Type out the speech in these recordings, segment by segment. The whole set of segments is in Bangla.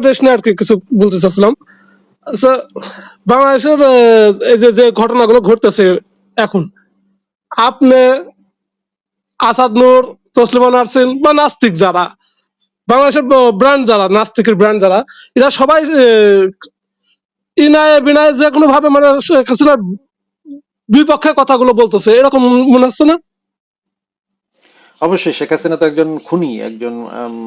বাংলাদেশ নিয়ে আর কি কিছু বলতে চাচ্ছিলাম আচ্ছা বাংলাদেশের এই যে যে ঘটনাগুলো ঘটতেছে এখন, আপনি আসাদ নূর, তসলিমা নার্সিন বা নাস্তিক যারা, বাংলাদেশের ব্র্যান্ড যারা, নাস্তিকের ব্র্যান্ড যারা, এরা সবাই ইনায় বিনায় যে কোনো ভাবে মানে বিপক্ষে কথাগুলো বলতেছে, এরকম মনে হচ্ছে না? অবশ্যই শেখ হাসিনা তো একজন খুনি একজন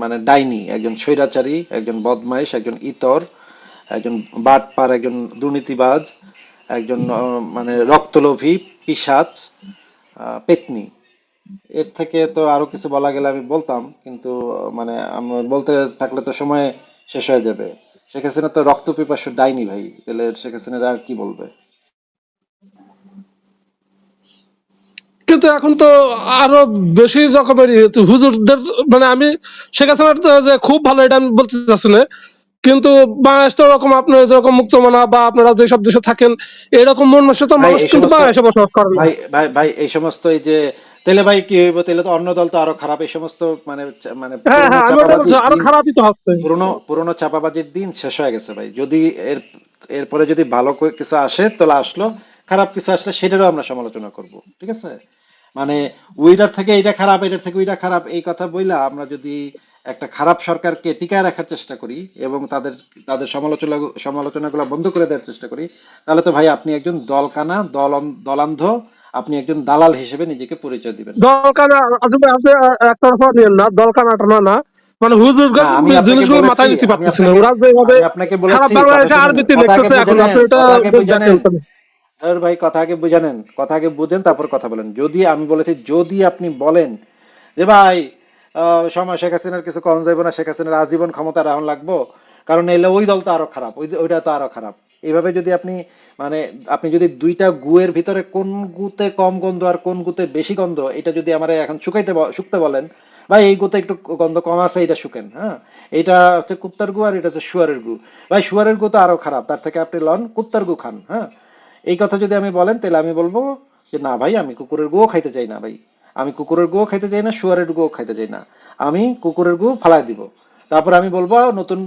মানে ডাইনি একজন স্বৈরাচারী একজন বদমাইশ একজন ইতর একজন বাটপার একজন দুর্নীতিবাজ একজন মানে রক্তলোভী আহ, পেতনি। এর থেকে তো আরও কিছু বলা গেলে আমি বলতাম কিন্তু মানে আমি বলতে থাকলে তো সময় শেষ হয়ে যাবে। শেখ হাসিনা তো রক্ত পিপাসু ডাইনি ভাই তাহলে শেখ হাসিনার আর কি বলবে? কিন্তু এখন তো আরও বেশি রকমের ইয়ে, হুজুরদের মানে আমি শেখ হাসিনার যে খুব ভালো এটা আমি বলতে চাচ্ছি না। কিন্তু বাংলাদেশ তো ওরকম আপনার যেরকম মুক্তমানা বা আপনারা যেসব দেশে থাকেন এরকম মন মাসে তো মানুষ কিন্তু বাংলাদেশে বসবাস করে ভাই ভাই ভাই এই সমস্ত এই যে তেলে ভাই কি হইব? তেলে তো অন্য দল তো আরও খারাপ এই সমস্ত মানে মানে হ্যাঁ হ্যাঁ আরও খারাপই তো হচ্ছে। পুরনো পুরনো চাপাবাজির দিন শেষ হয়ে গেছে ভাই। যদি এর এরপরে যদি ভালো কিছু আসে তাহলে আসলো। খারাপ কিছু আসলে সেটারও আমরা সমালোচনা করব ঠিক আছে? মানে ওইটার থেকে এইটা খারাপ এটার থেকে ওইটা খারাপ এই কথা বইলা আমরা যদি একটা খারাপ সরকারকে টিকায় রাখার চেষ্টা করি এবং তাদের তাদের সমালোচনা সমালোচনাগুলো বন্ধ করে দেওয়ার চেষ্টা করি তাহলে তো ভাই আপনি একজন দলকানা দল দলান্ধ আপনি একজন দালাল হিসেবে নিজেকে পরিচয় দিবেন। দরকার আসলে আপনি একতরফা নিয়েন না না মানে হুজুর আমি আপনাকে জিনিসগুলো মাথায় নিতে আমি পারতেছি না। ওরা যেভাবে আপনাকে বলেছি কথা আগে লিখতেছে এখন আপনি এটা ধর ভাই, কথা আগে বুঝে কথা আগে বুঝেন, তারপর কথা বলেন। যদি আমি বলেছি, যদি আপনি বলেন যে ভাই সময় শেখ হাসিনার কিছু কম যাইব না, শেখ হাসিনার আজীবন ক্ষমতা রাখুন লাগবো, কারণ এলে ওই দল তো আরও খারাপ, ওই ওইটা তো আরও খারাপ। এইভাবে যদি আপনি মানে আপনি যদি দুইটা গুয়ের ভিতরে কোন গুতে কম গন্ধ আর কোন গুতে বেশি গন্ধ, এটা যদি আমার এখন শুকাইতে শুকতে বলেন, ভাই, এই গুতে একটু গন্ধ কম আছে এটা শুকেন হ্যাঁ? এটা হচ্ছে কুত্তার গু আর এটা হচ্ছে শুয়ারের গু। ভাই, শুয়ারের গু তো আরও খারাপ, তার থেকে আপনি লন, কুত্তার গু খান হ্যাঁ? এই কথা যদি আমি বলেন, তাহলে আমি বলব যে, না ভাই, আমি কুকুরের গুও খাইতে চাই না ভাই। আমি কুকুরের গুও খাইতে চাই না, শুয়ারের গুও খাইতে চাই না। আমি কুকুরের গু ফালাই দিব। তারপর আমি বলব, নতুন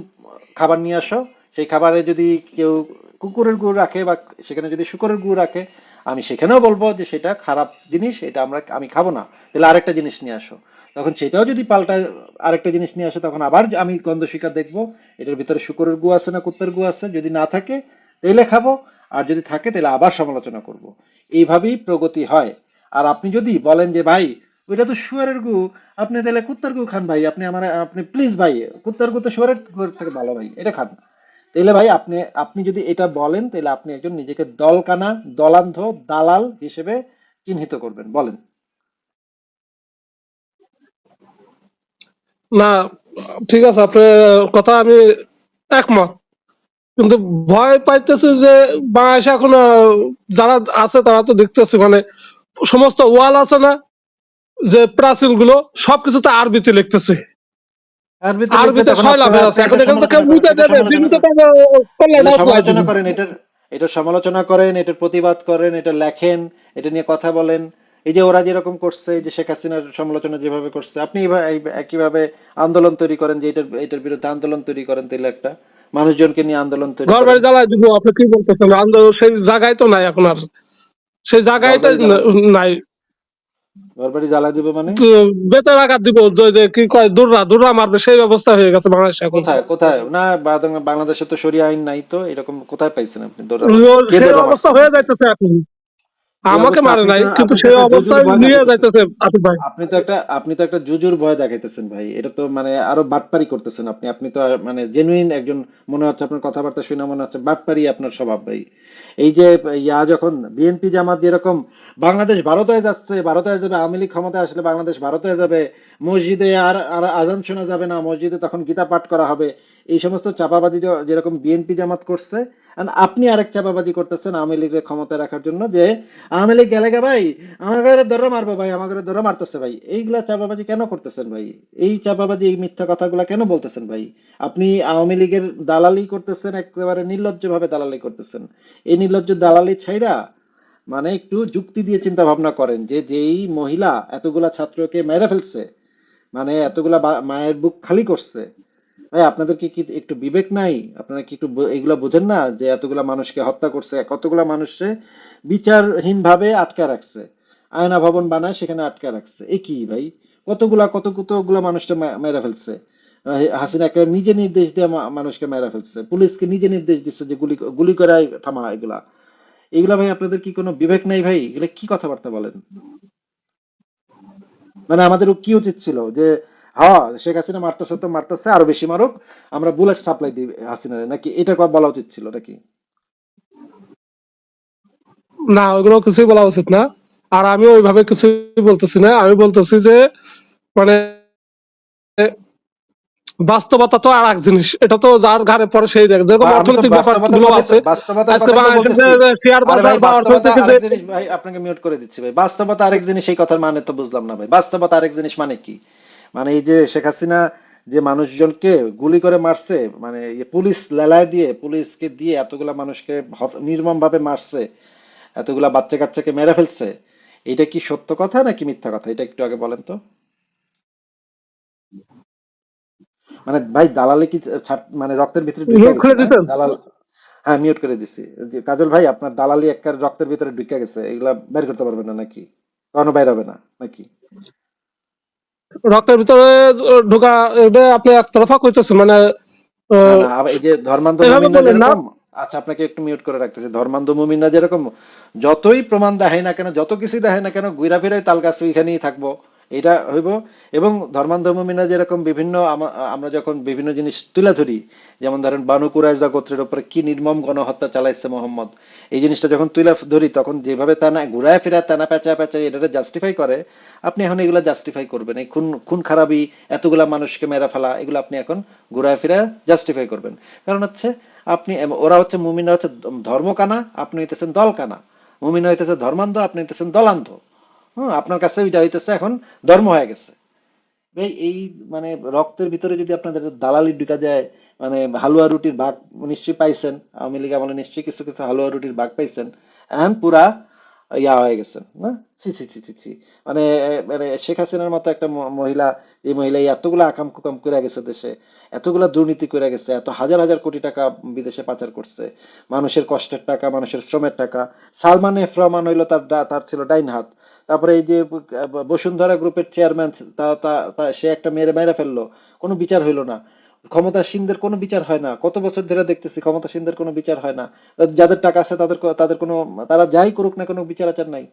খাবার নিয়ে আসো। সেই খাবারে যদি কেউ কুকুরের গু রাখে বা সেখানে যদি শুকরের গু রাখে, আমি সেখানেও বলব যে, সেটা খারাপ জিনিস, এটা আমরা, আমি খাব না। তাহলে আরেকটা জিনিস নিয়ে আসো। তখন সেটাও যদি পাল্টা আরেকটা জিনিস নিয়ে আসে, তখন আবার আমি গন্ধ শিকার দেখব, এটার ভিতরে শুকরের গু আছে না, কুত্তার গু আছে। যদি না থাকে, তাহলে খাব। আর যদি থাকে, তাহলে আবার সমালোচনা করব। এইভাবেই প্রগতি হয়। আর আপনি যদি বলেন যে, ভাই, ওইটা তো শুয়ারের গু। আপনি তাহলে কুত্তার গু খান ভাই। আপনি আমার, আপনি প্লিজ ভাই, কুত্তার গু তো শুয়ারের গুর থেকে ভালো ভাই, এটা খান। তাহলে ভাই, আপনি আপনি যদি এটা বলেন, তাহলে আপনি একজন নিজেকে দলকানা, দলান্ধ, দালাল হিসেবে চিহ্নিত করবেন। বলেন। না, ঠিক আছে, আপনার কথা আমি একমত। কিন্তু ভয় পাইতেছে যে বাংলাদেশে এখন যারা আছে তারা তো দেখতেছে মানে সমস্ত ওয়াল আছে না যে প্রাচীনগুলো আরবিতে লিখতেছে। আরবিতে লিখলে আরবিতে তখন ছয় লাভের আছে। এখন এখান থেকে বুঝে দেবে এটা সমালোচনা করেন। এটার সমালোচনা করেন এটার প্রতিবাদ করেন এটা লেখেন এটা নিয়ে কথা বলেন। এই যে ওরা যেরকম করছে যে শেখ হাসিনার সমালোচনা যেভাবে করছে আপনি একইভাবে আন্দোলন তৈরি করেন যে এটার এটার বিরুদ্ধে আন্দোলন তৈরি করেন তাহলে একটা। মানুষজনকে নিয়ে আন্দোলন ঘর বাড়ি জ্বালায় দিব আপনি কি বলতেছেন? আন্দোলন সেই জায়গায় তো নাই এখন আর। সেই জায়গায় তো নাই। ঘর বাড়ি জ্বালা দিবে মানে? বেতার আঘাত দিব যে- কি কয় দুর্রা দুর্রা মারবে সেই ব্যবস্থা হয়ে গেছে বাংলাদেশে এখন। কোথায় কোথায়? না বাংলাদেশে তো শরিয়া আইন নাই তো এরকম কোথায় পাইছেন আপনি অবস্থা হয়ে যাইতেছে এখন। আমাকে মারে নাই কিন্তু সেই অবস্থায় নিয়ে যাইতেছে আতিফ ভাই। আপনি তো একটা আপনি তো একটা জুজুর ভয় দেখাইতেছেন ভাই। এটা তো মানে আরও বাটপারি করতেছেন আপনি। আপনি তো মানে জেনুইন একজন মনে হচ্ছে আপনার কথাবার্তা শুনে মনে হচ্ছে বাটপারি আপনার স্বভাব ভাই। এই যে ইয়া যখন বিএনপি জামাত যেরকম বাংলাদেশ ভারত হয়ে যাচ্ছে ভারত হয়ে যাবে আওয়ামী লীগ ক্ষমতায় আসলে বাংলাদেশ ভারত হয়ে যাবে মসজিদে আর আর আজান শোনা যাবে না মসজিদে তখন গীতা পাঠ করা হবে এই সমস্ত চাপাবাজি যে- যেরকম বিএনপি জামাত করছে আপনি আরেক চাপাবাজি করতেছেন আওয়ামী লীগের ক্ষমতায় রাখার জন্য যে, আওয়ামী লীগ গেলে গে ভাই আমাকে ধরে মারবো ভাই আমাকে ধরে মারতেছে ভাই। এইগুলা চাপাবাজি কেন করতেছেন ভাই? এই চাপাবাজি এই মিথ্যা কথাগুলা কেন বলতেছেন ভাই? আপনি আওয়ামী লীগের দালালি করতেছেন, একেবারে নির্লজ্জ ভাবে দালালি করতেছেন। এই নির্লজ্জ দালালি ছাইরা মানে একটু যুক্তি দিয়ে চিন্তা ভাবনা করেন যে, যেই মহিলা এতগুলা ছাত্রকে মেরে ফেলছে মানে এতগুলা মায়ের বুক খালি করছে ভাই, আপনাদের কি একটু বিবেক নাই? আপনারা কি একটু এগুলা বুঝেন না যে এতগুলা মানুষকে হত্যা করছে? কতগুলা মানুষে বিচারহীন ভাবে আটকা রাখছে? আয়না ভবন বানায় সেখানে আটকা রাখছে। এ কি ভাই? কতগুলা কত কতগুলা মানুষকে মেরে ফেলছে? হাসিনা একেবারে নিজে নির্দেশ দিয়ে মানুষকে মেরে ফেলছে। পুলিশকে নিজে নির্দেশ দিচ্ছে যে গুলি গুলি করে থামা এগুলা। এগুলা ভাই, আপনাদের কি কোনো বিবেক নাই ভাই? এগুলা কি কথাবার্তা বলেন? মানে আমাদের কি উচিত ছিল? যে হ্যাঁ শেখ হাসিনা মারতেছে তো মারতেছে আরও বেশি মারুক আমরা বুলেট সাপ্লাই দিই হাসিনারে। নাকি এটা বলা উচিত ছিল নাকি? না কিছুই বলা উচিত না। আর আমি ওইভাবে কিছুই বলতেছি না। আমি বলতেছি যে মানে বাস্তবতা তো আর এক জিনিস। এটা তো যার ঘাড়ে পড়ে সেই দেখ। যেরকম অর্থনৈতিক ব্যাপারগুলো আছে আজকে বাংলাদেশের শেয়ার বাজার বা অর্থনৈতিক ভাই আপনাকে মিউট করে দিচ্ছি ভাই। বাস্তবতা আরেক জিনিস এই কথার মানে তো বুঝলাম না ভাই। বাস্তবতা আরেক জিনিস মানে কি? মানে এই যে শেখ হাসিনা যে মানুষজনকে গুলি করে মারছে মানে পুলিশ লেলায় দিয়ে পুলিশকে দিয়ে এতগুলা মানুষকে নির্মম ভাবে মারছে এতগুলা বাচ্চা কাচ্চাকে মেরে ফেলছে এটা কি সত্য কথা নাকি মিথ্যা কথা? এটা একটু আগে বলেন তো। মানে ভাই দালালে কি মানে রক্তের ভিতরে? দালাল হ্যাঁ মিউট করে দিছি। যে কাজল ভাই আপনার দালালি একটা রক্তের ভিতরে ঢুকে গেছে এগুলা বের করতে পারবেন না নাকি? কখনো বাইর হবে না নাকি? রক্তের ভিতরে ঢোকা এটা আপনি একতরফা কইতেছেন মানে এই যে ধর্মান্ধ আচ্ছা আপনাকে একটু মিউট করে রাখতেছি। ধর্মান্ধ মুমিনরা যেরকম যতই প্রমাণ দেখায় না কেন যত কিছুই দেখায় না কেন ঘুরা ফিরাই তাল গাছ ওইখানেই থাকব। এটা হইব। এবং ধর্মান্ধ মুমিনরা যেরকম বিভিন্ন আমরা যখন বিভিন্ন জিনিস তুলে ধরি, যেমন ধরেন বানু কুরাইজা গোত্রের উপরে কি নির্মম গণহত্যা চালাইছে মোহাম্মদ, এই জিনিসটা যখন তুলে ধরি, তখন যেভাবে তানা ঘুরায় ফিরায় তানা পেঁচা পেঁচা এটা জাস্টিফাই করে, আপনি এখন এগুলা জাস্টিফাই করবেন। এই খুন খুন খারাপি, এতগুলা মানুষকে মেরা ফেলা, এগুলো আপনি এখন ঘুরায় ফিরে জাস্টিফাই করবেন। কারণ হচ্ছে আপনি ওরা হচ্ছে মুমিনা হচ্ছে ধর্ম কানা আপনি হইতেছেন দল কানা মুমিন হইতেছে ধর্মান্ধ, আপনি হইতেছেন দলান্ধ। হ্যাঁ আপনার কাছে ওইটা হইতেছে এখন ধর্ম হয়ে গেছে। এই এই মানে রক্তের ভিতরে যদি আপনাদের দালালি ঢুকা যায় মানে হালুয়া রুটির ভাগ নিশ্চয়ই পাইছেন, আওয়ামী লীগ আমলে নিশ্চয়ই কিছু কিছু হালুয়া রুটির ভাগ পাইছেন, এখন পুরা ইয়া হয়ে গেছেন, না? ছি ছি ছি ছি ছি। মানে মানে শেখ হাসিনার মতো একটা মহিলা, এই মহিলা এতগুলো আকাম কুকাম করে গেছে দেশে, এতগুলা দুর্নীতি করে গেছে, এত হাজার হাজার কোটি টাকা বিদেশে পাচার করছে, মানুষের কষ্টের টাকা, মানুষের শ্রমের টাকা। সালমান এফ রহমান হইল তার তার ছিল ডাইন হাত তারপরে এই যে বসুন্ধরা গ্রুপের চেয়ারম্যান তা, তা- সে একটা মেয়েরে মেরে ফেলল। কোনো বিচার হইল না। ক্ষমতাসীনদের কোনো বিচার হয় না। কত বছর ধরে দেখতেছি ক্ষমতাসীনদের কোনো বিচার হয় না। যাদের টাকা আছে তাদের তাদের কোনো, তারা যাই করুক না কোনো বিচার আচার নাই।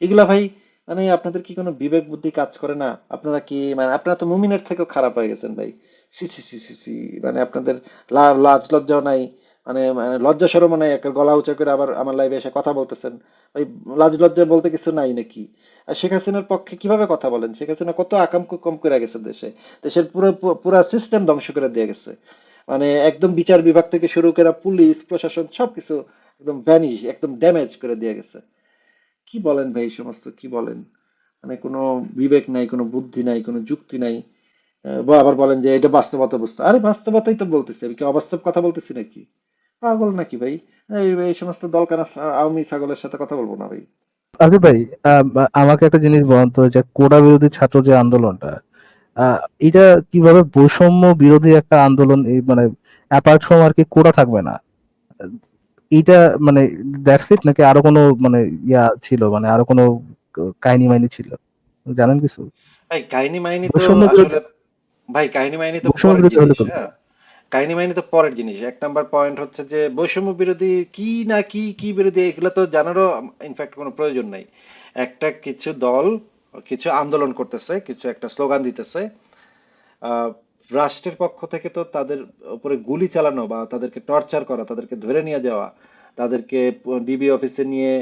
এগুলা ভাই মানে আপনাদের কি কোনো বিবেক বুদ্ধি কাজ করে না? আপনারা কি মানে আপনারা তো মুমিনের থেকেও খারাপ হয়ে গেছেন ভাই। C C C C C মানে আপনাদের লাজ, লজ্জাও নাই। মানে মানে লজ্জা সরম নাই একটা গলা উঁচা করে আবার আমার লাইভে এসে কথা বলতেছেন। ওই লাজ লজ্জা বলতে কিছু নাই নাকি? আর শেখ হাসিনার পক্ষে কীভাবে কথা বলেন? শেখ হাসিনা কত আকাম কম করে গেছে দেশে। দেশের পুরো পুরো সিস্টেম ধ্বংস করে দিয়ে গেছে। মানে একদম বিচার বিভাগ থেকে শুরু করে পুলিশ, প্রশাসন সবকিছু একদম ভ্যানিশ একদম ড্যামেজ করে দিয়ে গেছে। কি বলেন ভাই সমস্ত? কি বলেন? মানে কোনো বিবেক নাই, কোনো বুদ্ধি নাই, কোনো যুক্তি নাই। আবার বলেন যে এটা বাস্তবতা বুঝতে আরে বাস্তবতাই তো বলতেছি আমি। কি অবাস্তব কথা বলতেছি নাকি? পাগল নাকি ভাই? এই সমস্ত দলকানা আওয়ামী ছাগলের সাথে কথা বলব না ভাই। আজিব ভাই আমাকে একটা জিনিস বলুন তো যে কোটা বিরোধী ছাত্র যে আন্দোলনটা এটা কীভাবে বৈষম্য বিরোধী একটা আন্দোলন এই মানে অ্যাপার্ট ফ্রম আর কি কোটা থাকবে না? এইটা মানে দ্যাটস ইট নাকি আরও কোনো মানে ইয়া ছিল মানে আরও কোনো কাহিনী মাইনি ছিল? জানেন কিছু? ভাই কাহিনী মাহিনী তো ভাই কাহিনী মাহিনী তো কাহিনী মাহিনী তো পরের জিনিস। এক নাম্বার পয়েন্ট হচ্ছে যে বৈষম্য বিরোধী কি না কি কি বিরোধী এগুলো তো জানারও ইনফ্যাক্ট কোনো প্রয়োজন নাই। একটা কিছু দল কিছু আন্দোলন করতেছে কিছু একটা স্লোগান দিতেছে। রাষ্ট্রের পক্ষ থেকে তো তাদের উপরে গুলি চালানো বা তাদেরকে টর্চার করা তাদেরকে ধরে নিয়ে যাওয়া তাদেরকে ডিবি অফিসে নিয়ে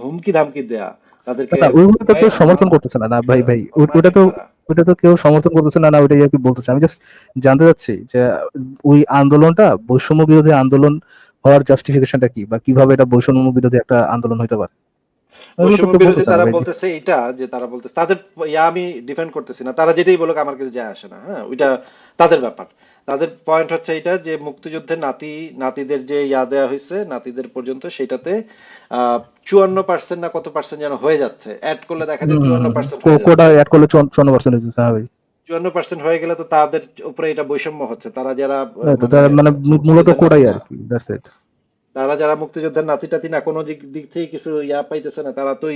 হুমকি ধামকি দেয়া তাদেরকে ওইগুলো তো সমর্থন করতেছে না ভাই ভাই ওটা তো ওটা তো কেউ সমর্থন করতেছে না না ওইটাই আর কি বলতেছে। আমি জাস্ট জানতে চাচ্ছি যে ওই আন্দোলনটা বৈষম্য বিরোধী আন্দোলন হওয়ার জাস্টিফিকেশনটা কি? বা কীভাবে এটা বৈষম্য বিরোধী একটা আন্দোলন হইতে পারে? তারা বলতেছে এটা যে তারা বলতেছে তাদের ইয়া আমি ডিফেন্ড করতেছি না তারা যেটাই বলুক আমার কাছে যায় আসে না হ্যাঁ? ওইটা তাদের ব্যাপার। তাদের পয়েন্ট হচ্ছে এটা যে মুক্তিযুদ্ধের নাতি নাতিদের যে ইয়া দেওয়া হয়েছে নাতিদের পর্যন্ত সেটাতে চুয়ান্ন পার্সেন্ট না কত পার্সেন্ট যেন হয়ে যাচ্ছে। অ্যাড করলে দেখা যায় চুয়ান্ন পার্সেন্ট কোটা অ্যাড করলে চুয়ান্ন পার্সেন্ট হয়েছে হ্যাঁ ভাই চুয়ান্ন পার্সেন্ট হয়ে গেলে তো তাদের উপরে এটা বৈষম্য হচ্ছে। তারা যারা হ্যাঁ, তারা মানে মূলত কোটাই আর কি দ্যাটস ইট তারা যারা মুক্তিযোদ্ধার নাতি টাতি না কোনো দিক দিক থেকে কিছু ইয়া পাইতেছে না তারা তো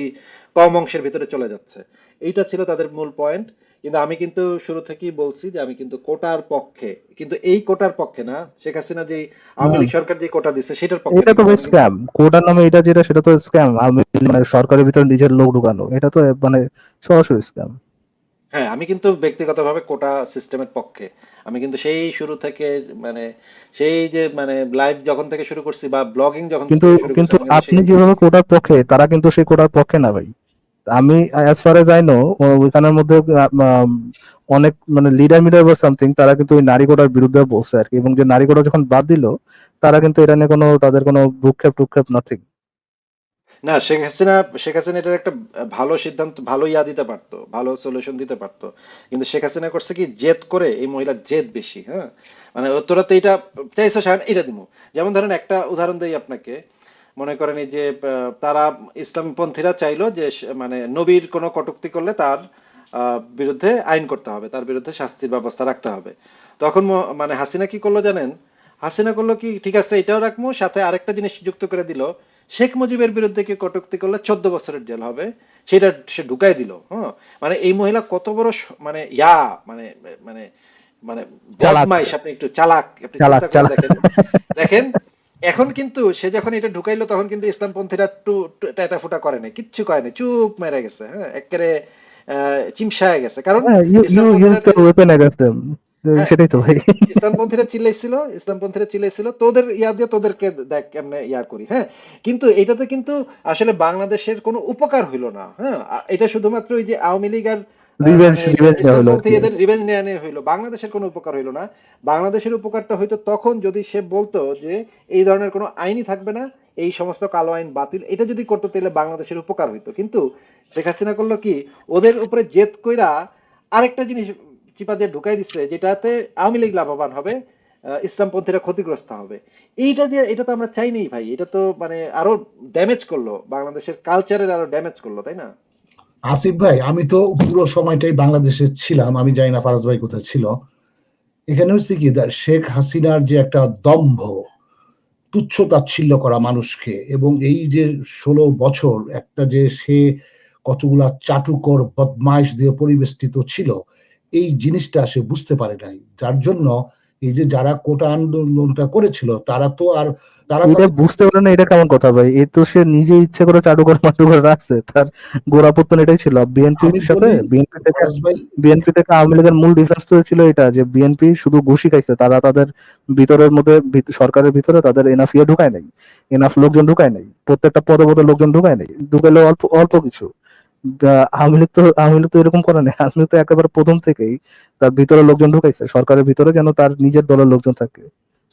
কম অংশের ভিতরে চলে যাচ্ছে। এইটা ছিল তাদের মূল পয়েন্ট কিন্তু আমি কিন্তু শুরু থেকেই বলছি যে আমি কিন্তু কোটার পক্ষে কিন্তু এই কোটার পক্ষে না শেখ হাসিনা যে আওয়ামী লীগ সরকার যে কোটা দিচ্ছে সেটার পক্ষে এটা তো স্ক্যাম কোটার নামে এটা যেটা সেটা তো স্ক্যাম মানে সরকারের ভিতরে নিজের লোক ঢুকানো। এটা তো মানে সরাসরি স্ক্যাম হ্যাঁ আমি কিন্তু ব্যক্তিগতভাবে কোটা সিস্টেমের পক্ষে। আমি কিন্তু সেই শুরু থেকে মানে সেই যে মানে লাইভ যখন থেকে শুরু করছি বা ব্লগিং যখন কিন্তু থেকে শুরু করছি, কিন্তু কিন্তু আপনি যেভাবে কোটার পক্ষে তারা কিন্তু সেই কোটার পক্ষে না ভাই। আমি as far as I know ওইখানের মধ্যে অনেক মানে লিডার মিডার বা সামথিং তারা কিন্তু ওই নারী কোটার বিরুদ্ধে বলছে আর কি। এবং যে নারী কোটা যখন বাদ দিল, তারা কিন্তু এটা নিয়ে কোনো, তাদের কোনো ভূক্ষেপ, টুক্ষেপ নাথিং না, শেখ হাসিনা শেখ হাসিনা এটার একটা ভালো সিদ্ধান্ত, ভালো ইয়া দিতে পারতো, ভালো সলিউশন দিতে পারতো। কিন্তু শেখ হাসিনা করছে কি, জেদ করে এই মহিলার জেদ বেশি হ্যাঁ? মানে তোরা তো এটা চাইছে এটা দিব যেমন ধরেন একটা উদাহরণ দেই আপনাকে। মনে করেন যে তারা ইসলামপন্থীরা চাইলো যে মানে নবীর কোনো কটূক্তি করলে তার বিরুদ্ধে আইন করতে হবে তার বিরুদ্ধে শাস্তির ব্যবস্থা রাখতে হবে। তখন মানে হাসিনা কি করল জানেন? হাসিনা করল কি ঠিক আছে এটাও রাখব সাথে আরেকটা জিনিস যুক্ত করে দিল শেখ মুজিবের বিরুদ্ধে কি কটূক্তি করলে চোদ্দ বছরের জেল হবে? সেটা সে ঢুকাই দিল হ্যাঁ। মানে এই মহিলা কত বড় মানে ইয়া মানে মানে মানে। আপনি একটু চালাক আপনি দেখেন এখন কিন্তু সে যখন এটা ঢুকাইলো তখন কিন্তু ইসলাম পন্থীরা টু টাটা ফুটা করে না কিচ্ছু করে না চুপ মেরে গেছে হ্যাঁ একেবারে চিমসায় গেছে। কারণ হ্যাঁ, সেটাই তো ইসলামপন্থীরা চিল্লাইছিল ইসলামপন্থীরা চিল্লাইছিল তোদের ইয়া দিয়ে তোদেরকে দেখ কেমনে ইয়া করি হ্যাঁ কিন্তু এটাতে কিন্তু আসলে বাংলাদেশের কোনো উপকার হইল না হ্যাঁ এটা শুধুমাত্র ওই যে আওয়ামী লীগ আর মানে। রিভেঞ্জ নেওয়া হইল। বাংলাদেশের কোনো উপকার হইল না। বাংলাদেশের উপকারটা হয়তো তখন যদি সে বলতো যে এই ধরনের কোনো আইনই থাকবে না এই সমস্ত কালো আইন বাতিল এটা যদি করতো তাহলে বাংলাদেশের উপকার হইতো। কিন্তু শেখ হাসিনা করল কি? ওদের উপরে জেদ কইরা আরেকটা জিনিস চিপা দিয়ে ঢুকাই দিচ্ছে যেটাতে আওয়ামী লীগ লাভবান হবে ইসলামপন্থীরা ক্ষতিগ্রস্ত হবে। এইটা দিয়ে এটা তো আমরা চাইনি ভাই। এটা তো মানে আরও ড্যামেজ করল। বাংলাদেশের কালচারের আরও ড্যামেজ করল তাই না? আসিফ ভাই, আমি তো পুরো সময়টাই বাংলাদেশে ছিলাম, আমি জানি না ফারাজ ভাই কোথায় ছিল। এখানে হচ্ছে কি শেখ হাসিনার যে একটা দম্ভ, তুচ্ছ তাচ্ছিল্য করা মানুষকে এবং এই যে ষোলো বছর একটা যে সে কতগুলা চাটুকর, বদমাইশ দিয়ে পরিবেষ্টিত ছিল, এই জিনিসটা সে বুঝতে পারে নাই। যার জন্য এই যে যারা কোটা আন্দোলনটা করেছিল তারা তো আর তারা এটা বুঝতে পারে না এটা কেমন কথা ভাই? এ তো সে নিজে ইচ্ছে করে চাটু করে মাটু করে রাখছে তার গোড়াপত্তন এটাই ছিল। বিএনপির সাথে বিএনপি থেকে বিএনপি থেকে আওয়ামী লীগের মূল ডিফারেন্স তো ছিল এটা যে বিএনপি শুধু ঘুষি খাইছে তারা তাদের ভিতরের মধ্যে সরকারের ভিতরে তাদের এনাফ ইয়ে ঢুকায় নাই। এনাফ লোকজন ঢুকায় নাই প্রত্যেকটা পদে পদে লোকজন ঢুকায় নাই। ঢুকাইলে অল্প অল্প কিছু। আওয়ামী লীগ তো আওয়ামী লীগ তো এরকম করে নাই। আওয়ামী লীগ তো একেবারে প্রথম থেকেই তার ভিতরে লোকজন ঢুকাইছে। সরকারের ভিতরে যেন তার নিজের দলের লোকজন থাকে।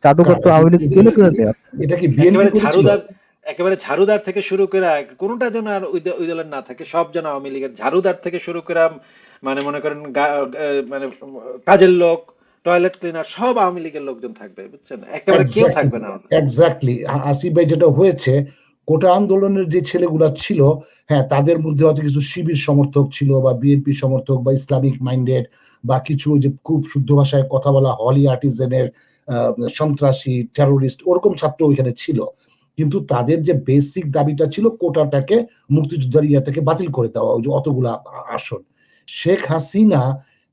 চাটুকর তো আওয়ামী লীগ কেন কিনেছে এটা কি একেবারে বিএনপি ঝাড়ুদার একেবারে ঝাড়ুদার থেকে শুরু করে কোনোটা যেন আর ওই দলের না থাকে সব যেন আওয়ামী লীগের। ঝাড়ুদার থেকে শুরু করে মানে মনে করেন গা- মানে কাজের লোক টয়লেট ক্লিনার সব আওয়ামী লীগের লোকজন থাকবে বুঝছেন? একেবারে কেউ থাকবে না এক্স্যাক্টলি আসিফ ভাই যেটা হয়েছে কোটা আন্দোলনের যে সেগুলা ছিল হ্যাঁ তাদের মধ্যে হয়তো কিছু শিবির সমর্থক ছিল বা বিএনপি সমর্থক বা ইসলামিক মাইন্ডেড বা কিছু যে খুব শুদ্ধ ভাষায় কথা বলা হলি আর্টিজেনের সন্ত্রাসী টেরোরিস্ট ওরকম ছাত্র ওইখানে ছিল। কিন্তু তাদের যে বেসিক দাবিটা ছিল কোটাটাকে মুক্তিযোদ্ধার ইয়াটাকে বাতিল করে দেওয়া, ওই যে অতগুলা আসন। শেখ হাসিনা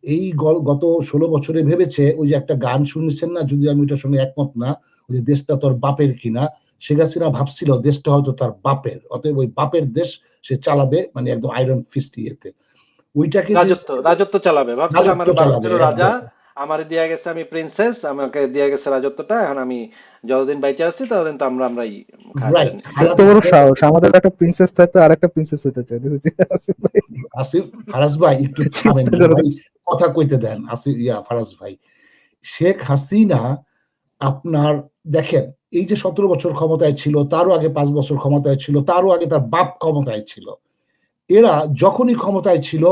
এই গত ষোলো বছরে ভেবেছে, ওই যে একটা গান শুনেছেন না, যদি আমি ওটার সঙ্গে একমত না, ওই যে দেশটা তোর বাপের কিনা শেখ হাসিনা ভাবছিল দেশটা হয়তো তার বাপের অতএব ওই বাপের দেশ সে চালাবে মানে একদম আয়রন ফিস্ট ইয়েতে। ওইটাকে রাজত্ব রাজত্ব চালাবে। আমার চালাবে, রাজা আমার দিয়া গেছে আমি প্রিন্সেস আমাকে দিয়া গেছে রাজত্বটা এখন আমি যতদিন বাইচে আছি ততদিন তো আমরা আমরাই. এত বড় সাহস আমাদের একটা প্রিন্সেস থাকতে আর একটা প্রিন্সেস হতে চাই আসিফ ফারাজ ভাই একটু থামেন ভাই, কথা কইতে দেন আসিফ ইয়া ফারাজ ভাই। শেখ হাসিনা আপনার দেখেন এই যে সতেরো বছর ক্ষমতায় ছিল, তারও আগে পাঁচ বছর ক্ষমতায় ছিল, তারও আগে তার বাপ ক্ষমতায় ছিল। এরা যখনই ক্ষমতায় ছিল,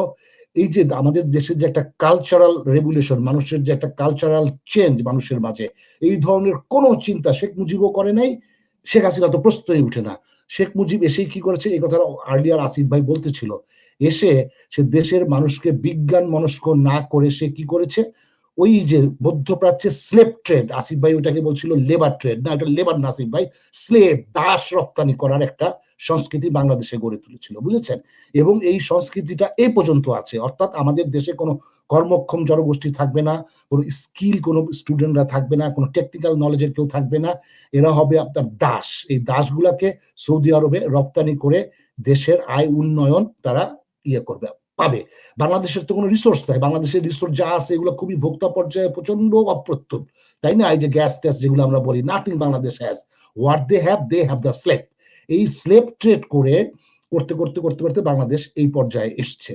এই যে আমাদের দেশের যে একটা কালচারাল রেগুলেশন মানুষের যে একটা কালচারাল চেঞ্জ মানুষের মাঝে, এই ধরনের কোনো চিন্তা শেখ মুজিবও করে নাই, শেখ হাসিনা তো প্রশ্নই উঠে না। শেখ মুজিব এসেই কি করেছে, এই কথা আর্লিয়ার আসিফ ভাই বলতেছিল। এসে সে দেশের মানুষকে বিজ্ঞান মনস্ক না করে সে কি করেছে ওই যে মধ্যপ্রাচ্যের স্লেভ ট্রেড আসিফ ভাই ওটাকে বলছিল লেবার ট্রেড না, এটা লেবার না আসিফ ভাই স্লেভ দাস রপ্তানি করার একটা সংস্কৃতি বাংলাদেশে গড়ে তুলেছিল, বুঝেছেন? এবং এই সংস্কৃতিটা এ পর্যন্ত আছে। অর্থাৎ আমাদের দেশে কোনো কর্মক্ষম জনগোষ্ঠী থাকবে না, কোনো স্কিল কোনো স্টুডেন্টরা থাকবে না, কোনো টেকনিক্যাল নলেজের কেউ থাকবে না। এরা হবে আপনার দাস। এই দাসগুলাকে সৌদি আরবে রপ্তানি করে দেশের আয় উন্নয়ন তারা ইয়ে করবে। পাবে। বাংলাদেশের তো কোনো রিসোর্স নাই। বাংলাদেশের রিসোর্স যা আছে এগুলো খুবই ভোক্তা পর্যায়ে প্রচণ্ড অপ্রতুল তাই না? এই যে গ্যাস ট্যাস যেগুলো আমরা বলি nothing Bangladesh has what they have they have the slap এই স্লেপ ট্রেড করে করতে করতে করতে করতে বাংলাদেশ এই পর্যায়ে এসছে।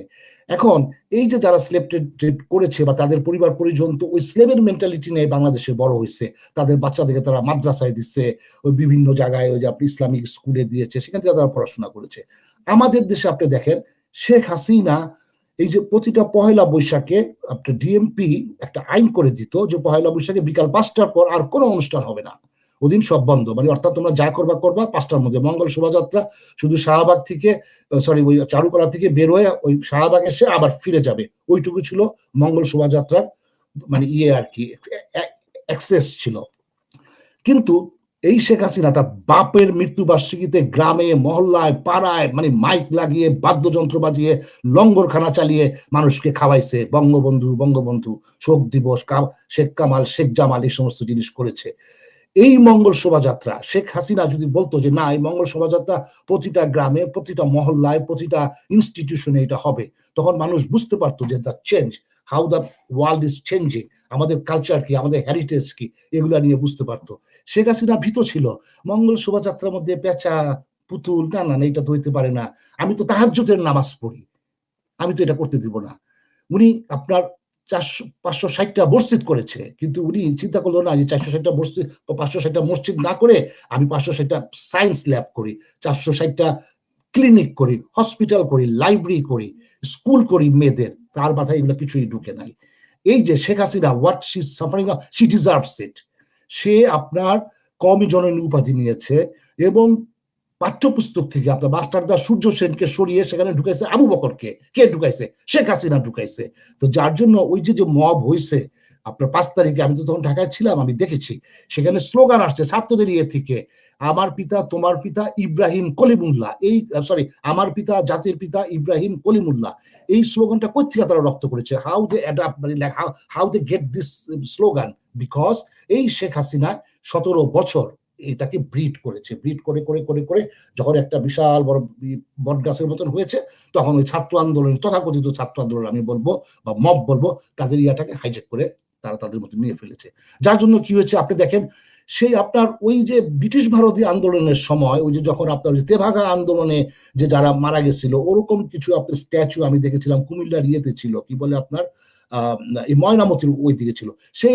এখন এই যে যারা স্লেপ ট্রেড করেছে বা তাদের পরিবার, পরিজন, তো ওই স্লেভের মেন্টালিটি নিয়ে বাংলাদেশে বড় হয়েছে তাদের বাচ্চাদেরকে তারা মাদ্রাসায় দিচ্ছে, ওই বিভিন্ন জায়গায় ওই যে আপনি ইসলামিক স্কুলে দিয়েছে, সেখান থেকে তারা পড়াশোনা করেছে। আমাদের দেশে আপনি দেখেন শেখ হাসিনা এই যে প্রতিটা পহেলা বৈশাখে আপনার ডিএমপি একটা আইন করে দিত যে পহেলা বৈশাখে বিকাল পাঁচটার পর আর কোনো অনুষ্ঠান হবে না। ওদিন সব বন্ধ। মানে অর্থাৎ তোমরা যা করবা করবা, পাঁচটার মধ্যে। মঙ্গল শোভাযাত্রা শুধু শাহবাগ থেকে সরি ওই চারুকলা থেকে বের হয়ে ওই শাহবাগ এসে আবার ফিরে যাবে। ওইটুকু ছিল মঙ্গল শোভাযাত্রার মানে ইয়ে আর কি অ্যাক্সেস ছিল। কিন্তু এই শেখ হাসিনা তার বাপের মৃত্যুবার্ষিকীতে গ্রামে, মহল্লায়, পাড়ায় মানে মাইক লাগিয়ে, বাদ্যযন্ত্র বাজিয়ে, লঙ্গরখানা চালিয়ে মানুষকে খাওয়াইছে। বঙ্গবন্ধু বঙ্গবন্ধু, শোক দিবস শেখ কামাল, শেখ জামাল এই সমস্ত জিনিস করেছে। এই মঙ্গল শোভাযাত্রা, শেখ হাসিনা যদি বলতো যে না, এই মঙ্গল শোভাযাত্রা প্রতিটা গ্রামে, প্রতিটা মহল্লায়, প্রতিটা ইনস্টিটিউশনে এটা হবে, তখন মানুষ বুঝতে পারতো যে the change how the world is changing আমাদের কালচার কি, আমাদের হেরিটেজ কি, এগুলা নিয়ে বুঝতে পারতো। শেখ হাসিনা ভীত ছিল। মঙ্গল শোভাযাত্রার মধ্যে পেঁচা, পুতুল, না না এটা তো হইতে পারে না। আমি তো তাহাজ্যতের নামাজ পড়ি। আমি তো এটা করতে দিব না। উনি আপনার চারশো, পাঁচশো ষাটটা মসজিদ করেছে। কিন্তু উনি চিন্তা করল না যে চারশো ষাটটা মসজিদ পাঁচশো ষাটটা মসজিদ না করে আমি পাঁচশো ষাটটা সায়েন্স ল্যাব করি, চারশো ষাটটা ক্লিনিক করি হসপিটাল করি লাইব্রেরি করি স্কুল করি মেয়েদের। তার মাথায় এগুলো কিছুই ঢুকে নাই। এই যে Sheikh Hasina what she suffering she deserves it সে আপনার কমই জননী উপাধি নিয়েছে এবং পাঠ্যপুস্তক থেকে আপনার মাস্টারদা সূর্য সেনকে সরিয়ে সেখানে ঢুকাইছে আবু বকরকে। কে ঢুকাইছে? শেখ হাসিনা ঢুকাইছে। তো যার জন্য ওই যে যে মব হয়েছে আপনার পাঁচ তারিখে আমি তো তখন ঢাকায় ছিলাম, আমি দেখেছি। সেখানে স্লোগান আসছে, ছাত্রদের ইয়ে থেকে, আমার পিতা, তোমার পিতা ইব্রাহিম কলিমুল্লাহ। এই সরি আমার পিতা, জাতির পিতা ইব্রাহিম কলিমুল্লাহ। এই স্লোগানটা কোথেকে তারা রপ্ত করেছে? হাউ দে অ্যাডাপ্ট মানে how they get this slogan because এই শেখ হাসিনা সতেরো বছর এটাকে ব্রিড করেছে। ব্রিড করে করে করে করে যখন একটা বিশাল বড় বট গাছের মতন হয়েছে, তখন ওই ছাত্র আন্দোলন, তথাকথিত ছাত্র আন্দোলন আমি বলব বা মব বলব, তাদের ইয়াটাকে হাইজেক করে তারা তাদের মতো নিয়ে ফেলেছে। যার জন্য কি হয়েছে আপনি দেখেন, সেই আপনার ওই যে ব্রিটিশ ভারতী আন্দোলনের সময়, ওই যে যখন আপনার তেভাগা আন্দোলনে যে যারা মারা গেছিল, ওরকম কিছু আপনার স্ট্যাচু আমি দেখেছিলাম, কুমিল্লার ইয়েতে ছিল, কি বলে আপনার এই ময়নামতির ওই দিকে ছিল। সেই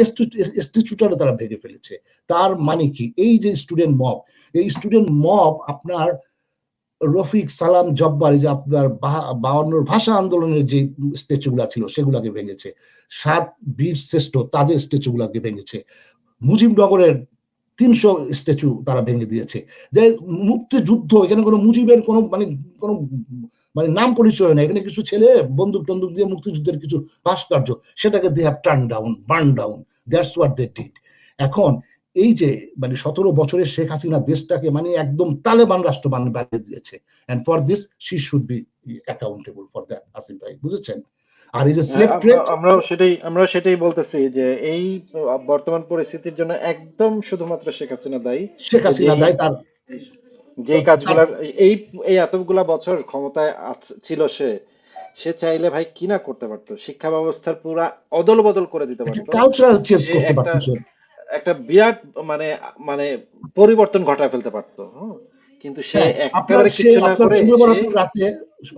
স্ট্যাচুটা তারা ভেঙে ফেলেছে। তার মানে কি? এই যে স্টুডেন্ট মব এই স্টুডেন্ট মব আপনার রফিক সালাম জব্বার যে আপনার বাউন্নর ভাষা আন্দোলনের যে স্ট্যাচুগুলা ছিল, সেগুলাকে ভেঙেছে। সাত বীর শ্রেষ্ঠ, তাদের স্ট্যাচুগুলাকে ভেঙেছে। মুজিবনগরের তিনশো স্ট্যাচু তারা ভেঙে দিয়েছে। যে মুক্তিযুদ্ধ, এখানে কোনো মুজিবের কোনো মানে কোনো মানে নাম পরিচয় না এখানে কিছু ছেলে বন্দুক টন্দুক দিয়ে মুক্তিযুদ্ধের কিছু ভাস্কর্য, সেটাকে they have turn down burn down that's what they did এখন এই যে মানে সতেরো বছরের শেখ হাসিনা দেশটাকে মানে একদম তালেবান রাষ্ট্র বানিয়ে দিয়েছে। And for this she should be accountable for that ভাই বুঝেছেন? আর এই যে স্লেভ ট্রেড আমরাও সেটাই আমরা সেটাই বলতেছি যে এই বর্তমান পরিস্থিতির জন্য একদম শুধুমাত্র শেখ হাসিনা দায়ী। শেখ হাসিনা দায়ী তার যে কাজগুলা এই এই এতগুলা বছর ক্ষমতায় ছিল সে সে চাইলে ভাই কি না করতে পারতো? শিক্ষা ব্যবস্থার পুরা অদল বদল করে দিতে পারতো। কালচারাল চেঞ্জ করতে পারতো একটা বিরাট মানে মানে পরিবর্তন ঘটায় ফেলতে পারতো কিন্তু সে একেবারে কিছু না করে রাতে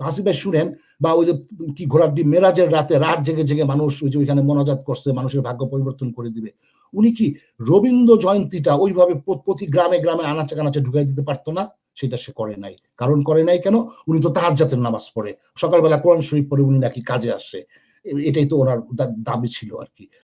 হাসিব শুনেন বা ওই যে কি ঘোড়ার ডিম মেরাজের রাতে রাত জেগে জেগে মানুষ ওই যে ওইখানে মনাজাত করছে মানুষের ভাগ্য পরিবর্তন করে দিবে। উনি কি রবীন্দ্র জয়ন্তীটা ওইভাবে প্রতি গ্রামে গ্রামে আনাচে কানাচে ঢুকাই দিতে পারতো না? সেটা সে করে নাই। কারণ করে নাই কেন? উনি তো তাহার জাতের নামাজ পড়ে। সকালবেলা কোরআন শরীফ পড়ে উনি নাকি কাজে আসে। এটাই তো ওনার দাবি ছিল আর কি।